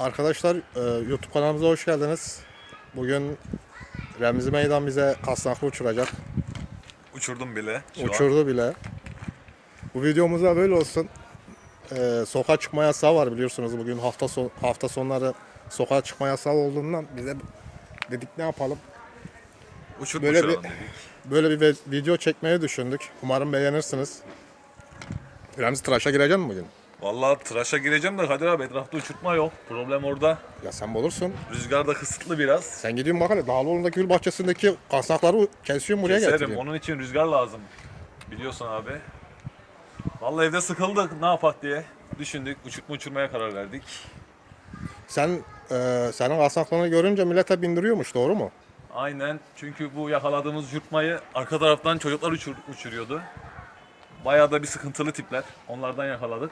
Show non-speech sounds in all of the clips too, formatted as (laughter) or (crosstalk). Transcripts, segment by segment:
Arkadaşlar e, YouTube kanalımıza hoş geldiniz. Bugün Remzi Meydan bize kasnaklı uçuracak. Uçurdum bile. şu an. Uçurdu bile. Bu videomuzda böyle olsun. E, sokağa çıkma yasağı var biliyorsunuz. Bugün hafta son, hafta sonları sokağa çıkma yasağı olduğundan bize dedik ne yapalım. Uçurup Böyle bir- dedik. Böyle bir video çekmeyi düşündük. Umarım beğenirsiniz. Remzi tıraşa gireceksin mi bugün? Vallahi tıraşa gireceğim de Kadir abi etrafta uçurtma yok. Problem orada. Ya sen bulursun. Rüzgar da kısıtlı biraz. Sen gidiyorsun bak hele Dağlıoğlu'ndaki gül bahçesindeki kasnakları kesiyorsun buraya Keserim. getiriyorsun. Onun için rüzgar lazım. Biliyorsun abi. Vallahi evde sıkıldık ne yapak diye düşündük. Uçurtma uçurmaya karar verdik. Sen e, senin kasnaklarını görünce millete bindiriyormuş doğru mu? Aynen. Çünkü bu yakaladığımız uçurtmayı arka taraftan çocuklar uçur, uçuruyordu. Bayağı da bir sıkıntılı tipler. Onlardan yakaladık.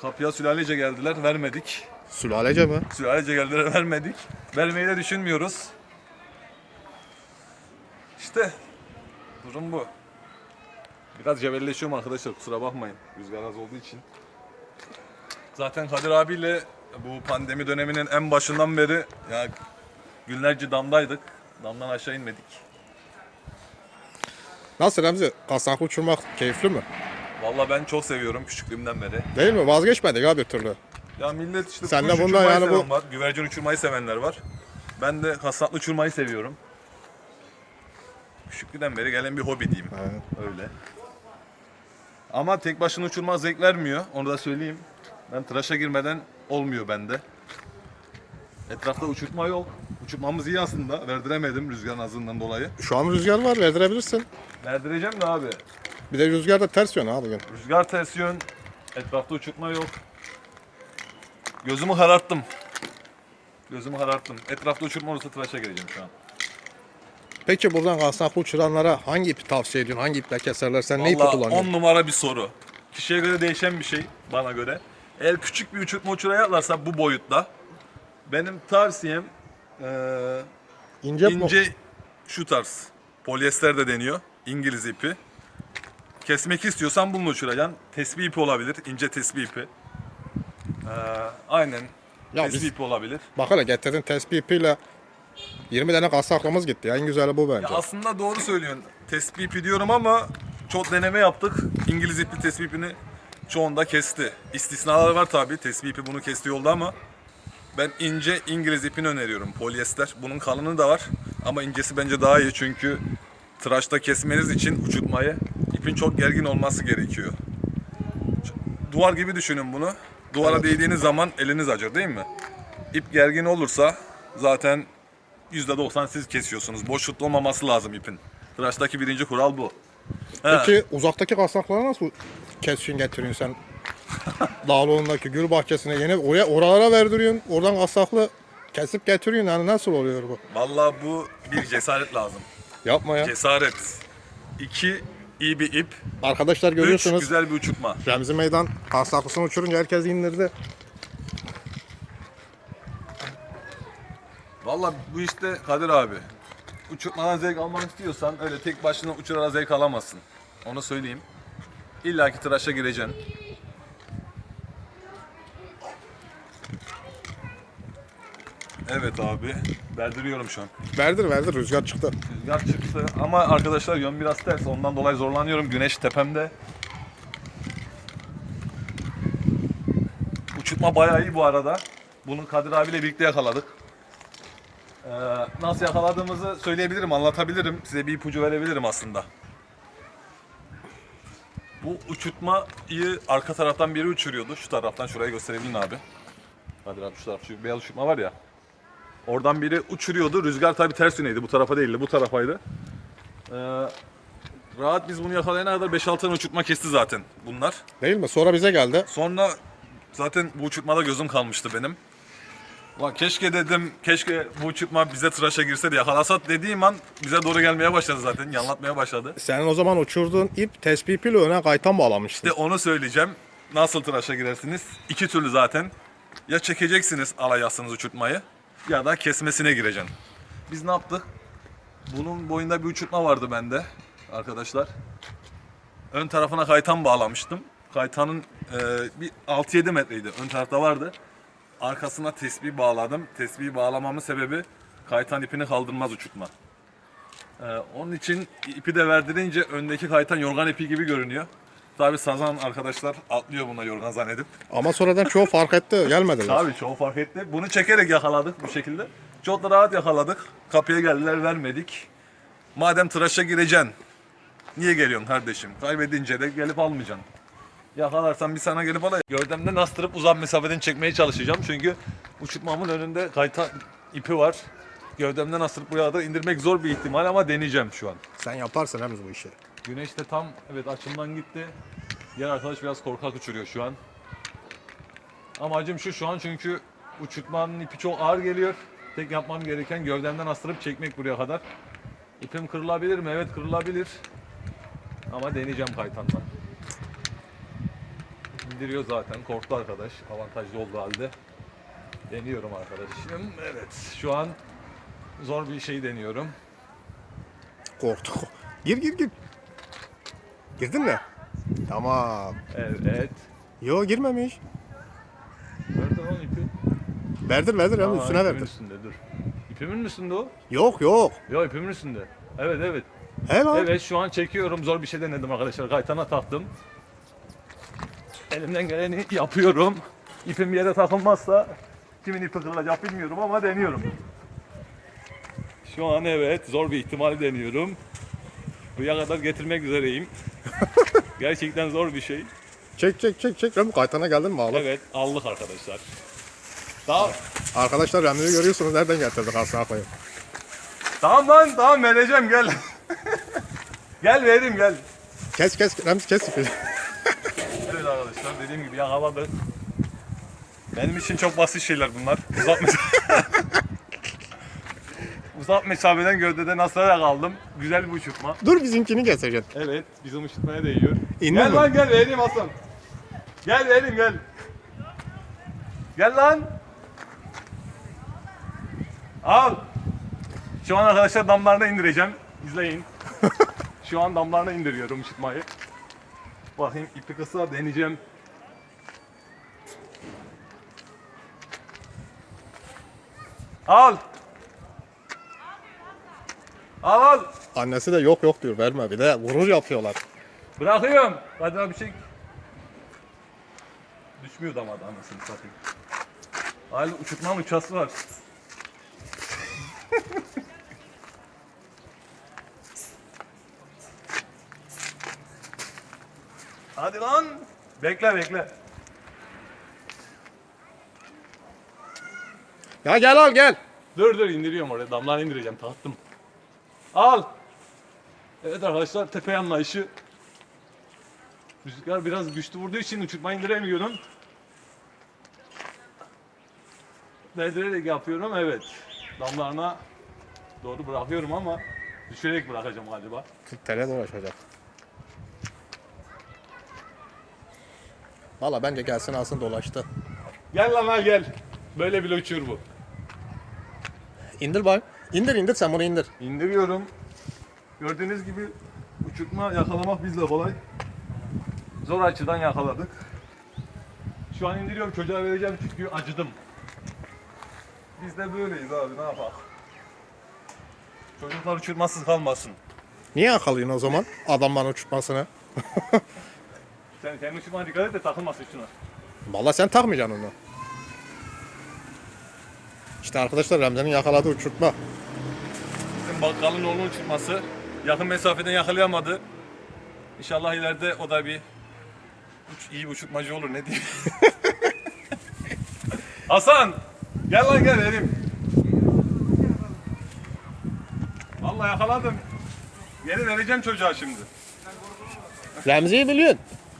Kapıya sülalece geldiler, vermedik. Sülalece mi? Sülalece geldiler, (laughs) vermedik. Vermeyi de düşünmüyoruz. İşte durum bu. Biraz cebelleşiyorum arkadaşlar kusura bakmayın. Rüzgar az olduğu için. Zaten Kadir abiyle bu pandemi döneminin en başından beri ya günlerce damdaydık. Damdan aşağı inmedik. Nasıl Remzi? Kasnaklı uçurmak keyifli mi? Vallahi ben çok seviyorum küçüklüğümden beri. Değil mi? Vazgeçmedik abi türlü. Ya millet işte Sen de kuş bundan uçurmayı yani bu- seven var, güvercin uçurmayı sevenler var. Ben de kasnaklı uçurmayı seviyorum. Küçüklükten beri gelen bir hobi diyeyim. Öyle. Ama tek başına uçurmak zevk vermiyor. Onu da söyleyeyim. Ben tıraşa girmeden olmuyor bende. Etrafta uçurtma yok. Uçurtmamız iyi aslında. Verdiremedim rüzgarın azından dolayı. Şu an rüzgar var verdirebilirsin. Verdireceğim de abi. Bir de rüzgar da ters yön abi bugün. Rüzgar ters yön. Etrafta uçurtma yok. Gözümü kararttım. Gözümü kararttım. Etrafta uçurma olursa tıraşa gireceğim şu an. Peki buradan kasnaklı uçuranlara hangi ipi tavsiye ediyorsun? Hangi iple keserler? Sen ne ipi Vallahi kullanıyorsun? 10 numara bir soru. Kişiye göre değişen bir şey bana göre. Eğer küçük bir uçurtma uçurayarlarsa bu boyutta benim tavsiyem eee, İnce, mi? ince şu tarz. Polyester de deniyor. İngiliz ipi. Kesmek istiyorsan bununla uçuracaksın. Tesbih ipi olabilir. ince tesbih ipi. Eee, aynen. Ya tesbih biz- ipi olabilir. Bak hele getirdin tespih ipiyle 20 tane kasnaklımız gitti. En güzeli bu bence. Ya aslında doğru söylüyorsun. Tespih ipi diyorum ama çok deneme yaptık. İngiliz ipli tespih ipini çoğunda kesti. İstisnalar var tabi. Tespih ipi bunu kesti yolda ama ben ince İngiliz ipini öneriyorum. Polyester. Bunun kalını da var. Ama incesi bence daha iyi çünkü tıraşta kesmeniz için uçurtmayı ipin çok gergin olması gerekiyor. Duvar gibi düşünün bunu. Duvara Evet. değdiğiniz zaman eliniz acır değil mi? İp gergin olursa zaten %90 siz kesiyorsunuz. Boşlukta olmaması lazım ipin. Tıraştaki birinci kural bu. He, Peki uzaktaki kasnakları nasıl kesiyorsun getiriyorsun sen? (laughs) Dağlıoğlu'ndaki gül bahçesine yeni oraya oralara verdiriyorsun. Oradan kasnaklı kesip getiriyorsun. Yani nasıl oluyor bu? Vallahi bu bir cesaret lazım. Yapma ya. Cesaret. İki, iyi bir ip. Arkadaşlar Üç, görüyorsunuz. güzel bir uçurtma. Remzi Meydan kasnaklısını uçurunca herkes indirdi. Vallahi bu işte Kadir abi. Uçurtmadan zevk almak istiyorsan öyle tek başına uçurarak zevk alamazsın. Onu söyleyeyim. İlla ki tıraşa gireceksin. Evet abi. Berdiriyorum şu an. Verdir verdir rüzgar çıktı. Rüzgar çıktı ama arkadaşlar yön biraz ters ondan dolayı zorlanıyorum. Güneş tepemde. Uçurtma bayağı iyi bu arada. Bunu Kadir abiyle birlikte yakaladık. Ee, nasıl yakaladığımızı söyleyebilirim, anlatabilirim. Size bir ipucu verebilirim aslında. Bu uçurtmayı arka taraftan biri uçuruyordu. Şu taraftan şuraya gösterebilin abi. Kadir abi şu taraf, şu beyaz uçurtma var ya. Oradan biri uçuruyordu. Rüzgar tabi ters yöneydi. Bu tarafa değildi. Bu tarafaydı. Ee, rahat biz bunu yakalayana kadar 5-6 tane uçurtma kesti zaten bunlar. Değil mi? Sonra bize geldi. Sonra zaten bu uçurtmada gözüm kalmıştı benim. Ulan keşke dedim, keşke bu uçurtma bize tıraşa girse de yakalasat dediğim an bize doğru gelmeye başladı zaten. Yanlatmaya başladı. Senin o zaman uçurduğun ip tespih ipiyle öne kaytan bağlamıştın. İşte onu söyleyeceğim. Nasıl tıraşa girersiniz? İki türlü zaten. Ya çekeceksiniz alayasınız uçurtmayı ya da kesmesine gireceksin. Biz ne yaptık? Bunun boyunda bir uçurtma vardı bende arkadaşlar. Ön tarafına kaytan bağlamıştım. Kaytanın e, bir 6-7 metreydi. Ön tarafta vardı. arkasına tesbih bağladım. Tesbihi bağlamamın sebebi kaytan ipini kaldırmaz uçurtma. Ee, onun için ipi de verdirince öndeki kaytan yorgan ipi gibi görünüyor. Tabi sazan arkadaşlar atlıyor buna yorgan zannedip. Ama sonradan çoğu fark etti. Gelmediler. Tabii çoğu fark etti. Bunu çekerek yakaladık bu şekilde. Çok da rahat yakaladık. Kapıya geldiler vermedik. Madem tıraşa gireceksin. Niye geliyorsun kardeşim? Kaybedince de gelip almayacaksın. Yakalarsan bir sana gelip alayım. Gördemden astırıp uzak mesafeden çekmeye çalışacağım. Çünkü uçurtmamın önünde kayta ipi var. Gövdemden astırıp buraya kadar indirmek zor bir ihtimal ama deneyeceğim şu an. Sen yaparsın Remzi bu işi. Güneş de tam evet açımdan gitti. Diğer arkadaş biraz korkak uçuruyor şu an. Amacım şu şu an çünkü uçurtmanın ipi çok ağır geliyor. Tek yapmam gereken gövdemden astırıp çekmek buraya kadar. İpim kırılabilir mi? Evet kırılabilir. Ama deneyeceğim kaytandan. İndiriyor zaten. Korktu arkadaş. Avantajlı olduğu halde. Deniyorum arkadaşım. Evet. Şu an zor bir şey deniyorum. Korktu. Gir gir gir. Girdin mi? Tamam. Evet. Yo girmemiş. Nerede lan ipi? Verdir verdir Remzi Aa, üstüne ipimin verdir. üstünde dur. İpimin mi üstünde o? Yok yok. Yok ipimin üstünde. Evet evet. He lan. Evet şu an çekiyorum. Zor bir şey denedim arkadaşlar. Kaytana taktım. Elimden geleni yapıyorum. İpim yere takılmazsa kimin ipi kırılacak bilmiyorum ama deniyorum. Şu an evet zor bir ihtimal deniyorum. Buraya kadar getirmek üzereyim. Gerçekten zor bir şey. Çek çek çek çek. Remzi kaytana geldin mi ağla? Evet aldık arkadaşlar. Daha Arkadaşlar Remzi'yi görüyorsunuz. Nereden getirdik aslına koyayım. Tamam lan tamam vereceğim gel. (laughs) gel vereyim gel. Kes kes Remzi kes ipi. Evet arkadaşlar dediğim gibi yakaladık. Benim için çok basit şeyler bunlar. Mesafe. (laughs) Uzak mesafeden gövdede nasıl kaldım. Güzel bir uçurtma. Dur bizimkini keseceksin. Evet bizim uçurtmaya değiyor. İndi gel mi? lan gel vereyim Hasan. Gel vereyim gel. Gel lan. Al. Şu an arkadaşlar damlarına indireceğim. İzleyin. (laughs) Şu an damlarına indiriyorum uçurtmayı. Bakayım ipi kısa deneyeceğim. Al. Al al. Annesi de yok yok diyor verme bir de gurur yapıyorlar. Bırakıyorum. Hadi abi çek. Düşmüyor damadı anasını satayım. Hali uçurtmanın uçası var. (laughs) Hadi lan. Bekle bekle. Ya gel al gel. Dur dur indiriyorum oraya. Damlar indireceğim. Taktım. Al. Evet arkadaşlar tepe anlayışı. Rüzgar biraz güçlü vurduğu için uçurma indiremiyorum. Değdirerek yapıyorum evet. Damlarına doğru bırakıyorum ama düşürerek bırakacağım galiba. Tele dolaşacak. Valla bence gelsin alsın dolaştı. Gel lan al gel. Böyle bile uçuyor bu. İndir bak. İndir indir sen bunu indir. İndiriyorum. Gördüğünüz gibi uçurtma yakalamak bizle kolay. Zor açıdan yakaladık. Şu an indiriyorum çocuğa vereceğim çünkü acıdım. Biz de böyleyiz abi ne yapalım. Çocuklar uçurmasız kalmasın. Niye yakalıyorsun o zaman adamların uçurtmasını? Sen kendi uçurmana dikkat et de takılmasın şuna. Valla sen takmayacaksın onu. İşte arkadaşlar Remzi'nin yakaladığı uçurtma. Bizim bakkalın oğlu uçurması yakın mesafeden yakalayamadı. İnşallah ileride o da bir uç, iyi bir uçurtmacı olur ne diyeyim. (laughs) Hasan gel lan gel vereyim. Vallahi yakaladım. Geri vereceğim çocuğa şimdi. Remzi'yi biliyorsun.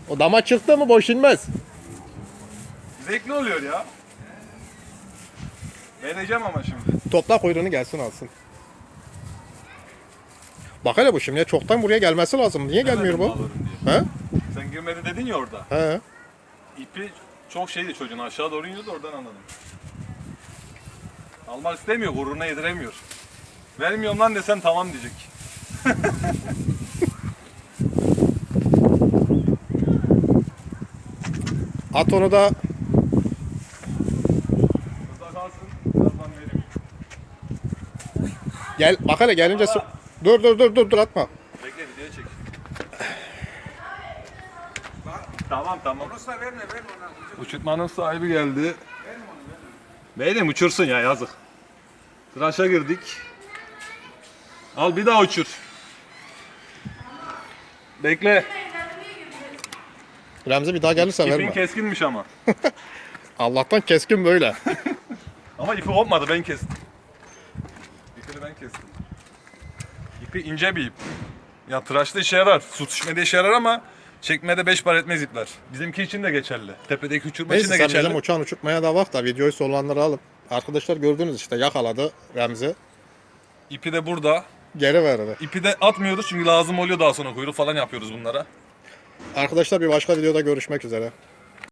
O dama çıktı mı boş inmez. Zevkli oluyor ya. Vereceğim ama şimdi. Topla kuyruğunu gelsin alsın. Bak hele bu şimdi çoktan buraya gelmesi lazım. Niye gelmiyor bu? Alırım diye. He? Sen girmedi dedin ya orada. He. İpi çok şeydi çocuğun aşağı doğru iniyordu oradan anladım. Almak istemiyor, gururuna yediremiyor. Vermiyorum lan desem tamam diyecek. (laughs) At onu da Gel bak hele gelince su... Dur dur dur dur dur atma. Bekle videoya çek. Tamam tamam. Olursa verme ver ona. Uçurtmanın sahibi geldi. Beynim uçursun ya yazık. Tıraşa girdik. Al bir daha uçur. Bekle. Remzi bir daha gelirse İpin verme. keskinmiş ama. (laughs) Allah'tan keskin böyle. Ama ipi kopmadı ben kestim. Kestim. İpi ince bir ip. Ya tıraşta işe yarar. Su düşmede işe yarar ama çekmede beş par etmez ipler. Bizimki için de geçerli. Tepedeki uçurma için Neyse de sen geçerli. bizim uçağın uçurtmaya da bak da videoyu sonlandıra alıp. Arkadaşlar gördünüz işte yakaladı Remzi. İpi de burada. Geri verdi. İpi de atmıyoruz çünkü lazım oluyor daha sonra kuyruk falan yapıyoruz bunlara. Arkadaşlar bir başka videoda görüşmek üzere.